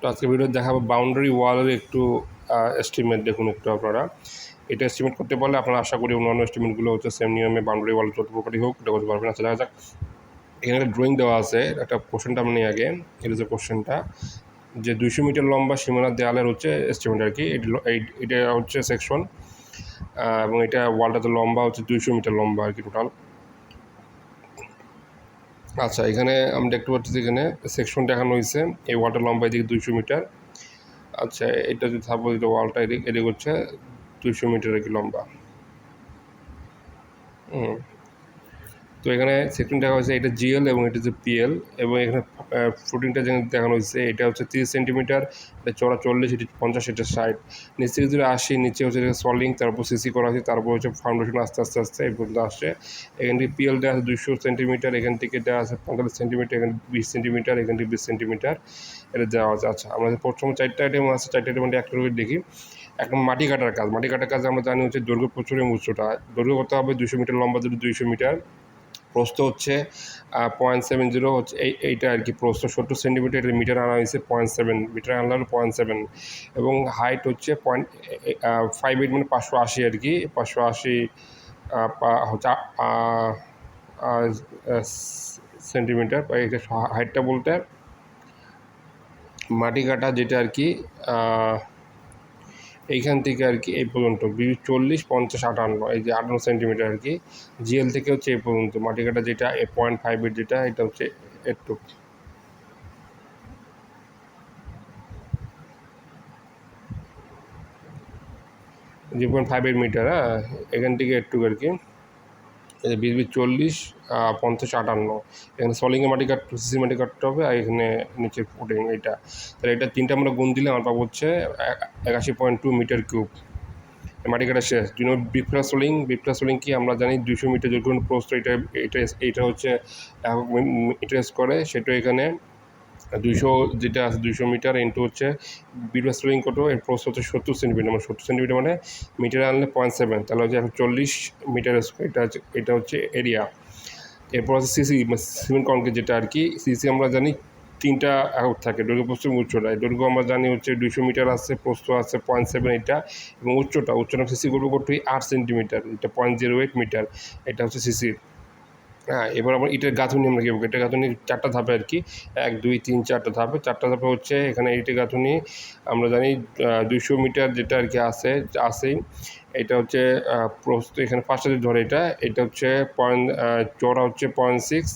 তো আজকে ভিডিও দেখাবো বাউন্ডারি ওয়ালের একটু এস্টিমেট দেখুন একটু আপনারা। এটা এস্টিমেট করতে পারলে আপনারা আশা করি অন্যান্য এস্টিমেটগুলো হচ্ছে সেম নিয়মে বাউন্ডারি ওয়াল যত প্রকারই হোক, এটা করতে পারবেন। আচ্ছা দেখা যাক। এখানে একটা ড্রয়িং দেওয়া আছে, একটা কোশ্চেনটা আমি নিই আগে। এটা যে কোশ্চেনটা যে দুইশো মিটার লম্বা সীমানার দেয়ালের হচ্ছে এস্টিমেট আর কি। এটা হচ্ছে সেকশন এবং এটা ওয়ালটা তো লম্বা হচ্ছে দুইশো মিটার লম্বা আর কি টোটাল আচ্ছা এখানে আমি দেখতে পাচ্ছি এখানে সেকশন দেখানো হয়েছে এই ওয়ালটা লম্বা এদিকে দুইশো মিটার আচ্ছা এটা যদি থাকব এটা ওয়ালটা এদিক এদিক হচ্ছে দুইশো মিটার আর কি লম্বা। হুম। তো এখানে সেকশন দেখা হয়েছে, এটা জিএল এবং এটা হচ্ছে পিএল এবং এখানে ফুটিংটা যেখানে দেখানো হয়েছে, এটা হচ্ছে তিরিশ সেন্টিমিটার এটা চড়া চল্লিশ, এটি পঞ্চাশ, এটা ষাট। নিচে যদি আসি নিচে হচ্ছে সলিং তারপর সিসি করা আছে, তারপর হচ্ছে ফাউন্ডেশন আস্তে আস্তে আস্তে এই পর্যন্ত আসছে। এখান থেকে পিএল দেওয়া আছে দুশো সেন্টিমিটার এখান থেকে দেওয়া আছে পঁয়তাল্লিশ সেন্টিমিটার এখানে বিশ সেন্টিমিটার এখান থেকে বিশ সেন্টিমিটার এটা দেওয়া আছে। আচ্ছা আমরা প্রথম চারটা আইটেম আছে, চারটা আইটেম একটা দেখি। এখন মাটি কাটার কাজ, মাটি কাটার কাজ আমরা জানি হচ্ছে দৈর্ঘ্য প্রচুর এবং উচ্চতা। দৈর্ঘ্য করতে হবে? দুশো মিটার, লম্বা যদি দুইশো মিটার। প্রস্থ হচ্ছে পয়েন্ট সেভেন জিরো হচ্ছে, এই, এইটা আর কি প্রস্থ। সত্তর সেন্টিমিটার মিটার আনা হয়েছে পয়েন্ট সেভেন মিটার আনলে হলো পয়েন্ট সেভেন এবং হাইট হচ্ছে পয়েন্ট ফাইভ এইট মানে পাঁচশো আশি আর কি, পাঁচশো আশি হচ্ছে সেন্টিমিটার এটা হাইটটা বলতে, মাটি কাটা যেটা আর কি এইখান থেকে আর কি এই পর্যন্ত চল্লিশ, পঞ্চাশ, আটান্ন, এই যে আটান্ন সেন্টিমিটার আর কি। জিএল থেকে হচ্ছে এই পর্যন্ত মাটি কাটা যেটা এ পয়েন্ট ফাইভের যেটা, এটা হচ্ছে একটু zero point five eight metre হ্যাঁ এখান থেকে একটু আর কি। বিশ চল্লিশ পঞ্চাশ, আটান্ন। এখানে সলিংয়ে মাটি কাটতে সিসি মাটি কাটতে হবে আর এখানে নিচে ফুটিং এটা তাহলে এটা তিনটা আমরা গুণ দিলে আমার পাবো হচ্ছে একাশি পয়েন্ট টু মিটার কিউব। মাটি কাটা শেষ। দুই নম্বর বিপ্লা সোলিং বিপ্লা সোলিং কি আমরা জানি দুশো মিটার যখন প্রস্ত এটা এটা এটা হচ্ছে এটা করে। সেটা এখানে দুইশো যেটা আছে, দুইশো মিটার ইন্টু হচ্ছে বিপ্লা সোলিং কত এর প্রস্ত হচ্ছে সত্তর সেন্টিমিটার মানে সত্তর সেন্টিমিটার মানে মিটার আনলে পয়েন্ট সেভেন তাহলে হচ্ছে এখন চল্লিশ মিটার স্কোয়ার এটা হচ্ছে এটা হচ্ছে এরিয়া এরপর আছে সিসি সিমেন্ট কনক্রিট যেটা আর কি সিসি আমরা জানি তিনটা একক থাকে, দৈর্ঘ্য, প্রস্থ এবং উচ্চতা। দৈর্ঘ্য আমরা জানি হচ্ছে দুইশো মিটার আছে, প্রস্থ আছে পয়েন্ট সেভেন এটা, এবং উচ্চতা উচ্চতা সিসি করব করতে আট সেন্টিমিটার এটা পয়েন্ট জিরো এইট মিটার এটা হচ্ছে সিসি হ্যাঁ এবার আমরা ইটের গাঁথুনি আমরা কী ইটের গাঁথুনি চারটা ধাপে আর কি। এক, দুই, তিন, চারটা ধাপে। চারটা ধাপে হচ্ছে এখানে ইটের গাঁথুনি, আমরা জানি দুশো মিটার যেটা আর কি আছে, আছেই। এটা হচ্ছে প্রস্তুত এখানে ফার্স্টে ধরে এটা। এটা হচ্ছে পয়েন্ট চড়া হচ্ছে পয়েন্ট সিক্স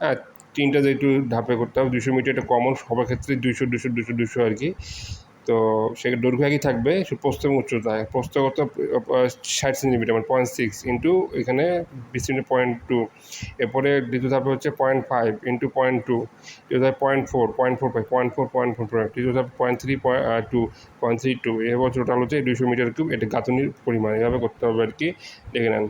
হ্যাঁ তিনটা যে একটু ধাপে করতে হবে দুশো মিটার এটা কমন সবার ক্ষেত্রে দুশো দুশো দুশো দুশো আর কি। তো সেটা দৈর্ঘ্য একই থাকবে প্রস্থ এবং উচ্চতা। প্রস্থ কত? ষাট সেন্টিমিটার মানে পয়েন্ট সিক্স ইন্টু এখানে বিশ পয়েন্ট টু এরপরে দ্বিতীয় ধাপে হচ্ছে point five into point two তৃতীয় ধাপে point four point four five point four point four five তৃতীয় ধাপে point three point two point three two এবার টোটাল হচ্ছে দুশো মিটার কিউব এটা গাঁথনির পরিমাণ। এভাবে করতে হবে আর কি। দেখে নেন।